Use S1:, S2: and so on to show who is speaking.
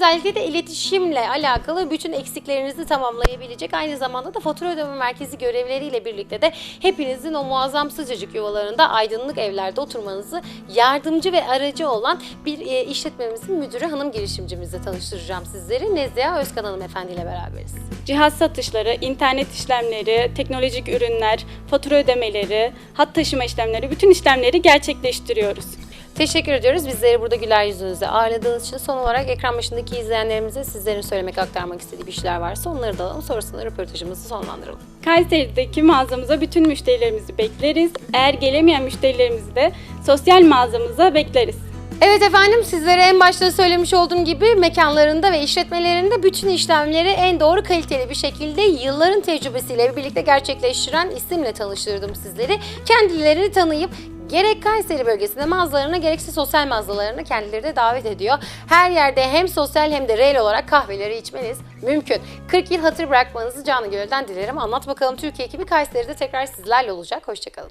S1: kalitede iletişimle alakalı bütün eksiklerinizi tamamlayabilecek aynı zamanda da fatura ödeme merkezi görevleriyle birlikte de hepinizin o muazzam sıcacık yuvalarında aydınlık evlerde oturmanızı yardımcı ve aracı olan bir e, işletmemizin müdürü hanım girişimcimizle tanıştıracağım sizleri. Nezliha Özkan hanımefendi ile beraberiz.
S2: Cihaz satışları, internet işlemleri, teknolojik ürünler, fatura ödemeleri, hat taşıma işlemleri, bütün işlemleri gerçekleştiriyoruz.
S1: Teşekkür ediyoruz. Bizleri burada güler yüzünüzle ağırladığınız için son olarak ekran başındaki izleyenlerimize sizlerin söylemek, aktarmak istediği bir şeyler varsa onları da alalım. Sonrasında röportajımızı sonlandıralım.
S2: Kayseri'deki mağazamıza bütün müşterilerimizi bekleriz. Eğer gelemeyen müşterilerimizi de sosyal mağazamıza bekleriz.
S1: Evet efendim sizlere en başta söylemiş olduğum gibi mekanlarında ve işletmelerinde bütün işlemleri en doğru kaliteli bir şekilde yılların tecrübesiyle birlikte gerçekleştiren isimle tanıştırdım sizleri. Kendilerini tanıyıp gerek Kayseri bölgesinde mağazalarına gerekse sosyal mağazalarına kendileri de davet ediyor. Her yerde hem sosyal hem de reel olarak kahveleri içmeniz mümkün. 40 yıl hatır bırakmanızı canı gönülden dilerim. Anlat bakalım Türkiye ekibi Kayseri'de tekrar sizlerle olacak. Hoşçakalın.